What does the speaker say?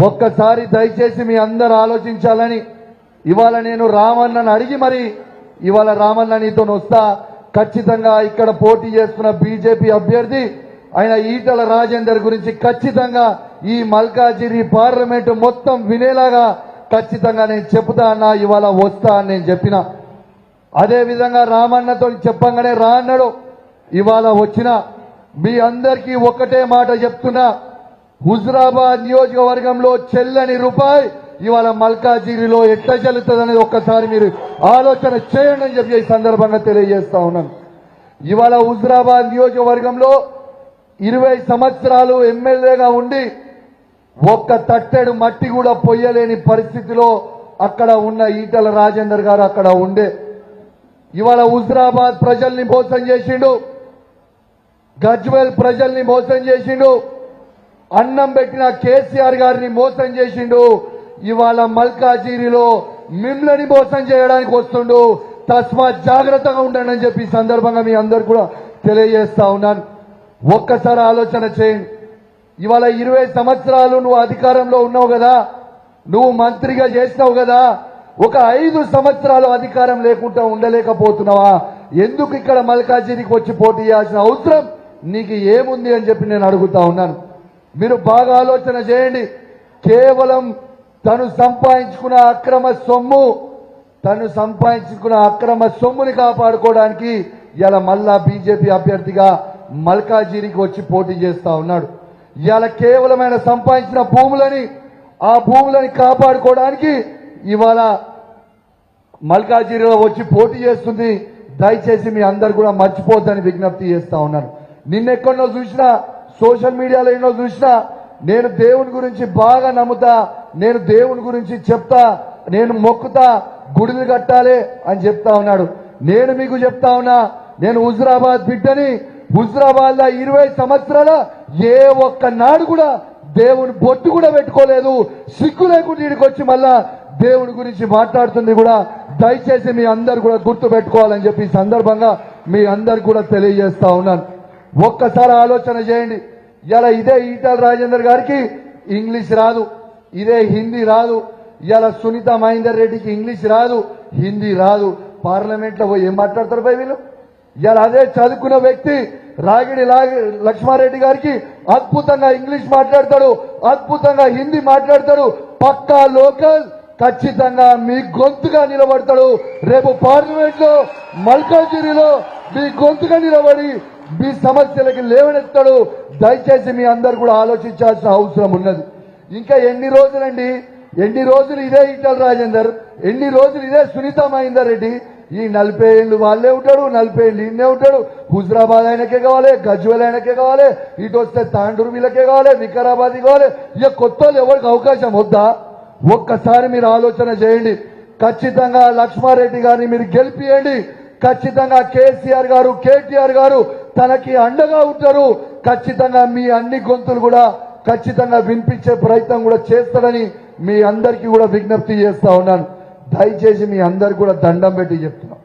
ఒక్కసారి దయచేసి మీ అందరు ఆలోచించాలని. ఇవాళ నేను రామన్నను అడిగి మరి ఇవాళ రామన్న నీతో వస్తా ఖచ్చితంగా ఇక్కడ పోటీ చేస్తున్న బీజేపీ అభ్యర్థి ఆయన ఈటల రాజేందర్ గురించి ఖచ్చితంగా ఈ మల్కాజిరి పార్లమెంటు మొత్తం వినేలాగా ఖచ్చితంగా నేను చెప్తా అన్నా ఇవాళ వస్తా అని నేను చెప్పిన. అదే విధంగా రామన్నతో చెప్పంగానే రా అన్నాడు. ఇవాళ వచ్చిన. మీ అందరికీ ఒక్కటే మాట చెప్తున్నా. హుజరాబాద్ నియోజకవర్గంలో చెల్లని రూపాయి ఇవాళ మల్కాజిరిలో ఎట్లా చెల్లుతుంది అనేది ఒక్కసారి మీరు ఆలోచన చేయండి అని చెప్పి ఈ సందర్భంగా తెలియజేస్తా ఉన్నాను ఇవాళ హుజరాబాద్ నియోజకవర్గంలో ఇరవై సంవత్సరాలు ఎమ్మెల్యేగా ఉండి ఒక్క తట్టెడు మట్టి కూడా పొయ్యలేని పరిస్థితిలో అక్కడ ఉన్న ఈటల రాజేందర్ గారు అక్కడ ఉండే. ఇవాళ హుజరాబాద్ ప్రజల్ని మోసం చేసిండు. గజ్వేల్ ప్రజల్ని మోసం చేసిండు. అన్నం పెట్టిన కేసీఆర్ గారిని మోసం చేసిండు. ఇవాళ మల్కాజిరిలో మిమ్మల్ని మోసం చేయడానికి వస్తుండు. తస్మాత్ జాగ్రత్తగా ఉండండి అని చెప్పి సందర్భంగా మీ అందరు కూడా తెలియజేస్తా ఉన్నాను. ఒక్కసారి ఆలోచన చేయండి. ఇవాళ ఇరవై సంవత్సరాలు నువ్వు అధికారంలో ఉన్నావు కదా. నువ్వు మంత్రిగా చేసినావు కదా. ఒక ఐదు సంవత్సరాలు అధికారం లేకుండా ఉండలేకపోతున్నావా? ఎందుకు ఇక్కడ మల్కాజీరికి వచ్చి పోటీ చేయాల్సిన అవసరం? నీకు ఏముంది అని చెప్పి నేను అడుగుతా ఉన్నాను. మీరు బాగా ఆలోచన చేయండి. కేవలం తను సంపాదించుకున్న అక్రమ సొమ్ము తను సంపాదించుకున్న అక్రమ సొమ్ముని కాపాడుకోవడానికి ఇలా మళ్ళా బీజేపీ అభ్యర్థిగా మల్కాజిరికి వచ్చి పోటీ చేస్తా ఉన్నాడు. ఇవాళ కేవలం ఆయన సంపాదించిన భూములని ఆ భూములని కాపాడుకోవడానికి ఇవాళ మల్కాజిరిలో వచ్చి పోటీ చేస్తుంది. దయచేసి మీ అందరు కూడా మర్చిపోద్దని విజ్ఞప్తి చేస్తా ఉన్నాను. నిన్నెక్కడో చూసినా సోషల్ మీడియాలో ఎన్నో చూసినా నేను దేవుని గురించి బాగా నమ్ముతా నేను దేవుని గురించి చెప్తా నేను మొక్కుతా గుడిలు కట్టాలి అని చెప్తా ఉన్నాడు. నేను మీకు చెప్తా ఉన్నా నేను హుజరాబాద్ బిడ్డని హుజరాబాద్లో ఇరవై సంవత్సరాల ఏ ఒక్క నాడు కూడా దేవుని బొట్టు కూడా పెట్టుకోలేదు. సిగ్గు లేకుండా ఇక్కడికి వచ్చి మళ్ళా దేవుడి గురించి మాట్లాడుతుంది కూడా. దయచేసి మీ అందరు కూడా గుర్తు పెట్టుకోవాలని చెప్పి సందర్భంగా మీ అందరు కూడా తెలియజేస్తా ఉన్నాను. ఒక్కసారి ఆలోచన చేయండి. ఇలా ఇదే ఈటల రాజేందర్ గారికి ఇంగ్లీష్ రాదు. ఇదే హిందీ రాదు. ఇలా సునీత మహేందర్ రెడ్డికి ఇంగ్లీష్ రాదు. హిందీ రాదు. పార్లమెంట్లో పోయి ఏం మాట్లాడతారు పోయి వీళ్ళు? ఇలా అదే చదువుకున్న వ్యక్తి రాగిడి లక్ష్మారెడ్డి గారికి అద్భుతంగా ఇంగ్లీష్ మాట్లాడతాడు. అద్భుతంగా హిందీ మాట్లాడతాడు. పక్కా లోకల్ ఖచ్చితంగా మీ గొంతుగా నిలబడతాడు. రేపు పార్లమెంట్లో మల్కాజిరిలో మీ గొంతుగా నిలబడి మీ సమస్యలకి లేవనెత్తాడు దయచేసి మీ అందరు కూడా ఆలోచించాల్సిన అవసరం ఉన్నది. ఇంకా ఎన్ని రోజులండి? ఎన్ని రోజులు ఇదే ఈటల రాజేందర్? ఎన్ని రోజులు ఇదే సునీత మహేందర్ రెడ్డి? ఈ నలభై ఏళ్ళు వాళ్ళే ఉంటాడు నలభై ఏళ్ళు ఈయనే ఉంటాడు. హుజరాబాద్ ఆయనకే కావాలి గజ్వల్ ఆయనకే కావాలి ఇటు వస్తే తాండూరు వీళ్ళకే కావాలి వికారాబాద్ కావాలి. ఇక కొత్త వాళ్ళు ఎవరికి అవకాశం వద్దా? ఒక్కసారి మీరు ఆలోచన చేయండి. ఖచ్చితంగా లక్ష్మారెడ్డి గారిని మీరు గెలిపియండి. ఖచ్చితంగా కేసీఆర్ గారు కేటీఆర్ గారు తనకి అండగా ఉంటారు. ఖచ్చితంగా మీ అన్ని గొంతులు కూడా ఖచ్చితంగా వినిపించే ప్రయత్నం కూడా చేస్తాడని మీ అందరికీ కూడా విజ్ఞప్తి చేస్తా ఉన్నాను. దయచేసి మీ అందరు కూడా దండం పెట్టి చెప్తున్నాను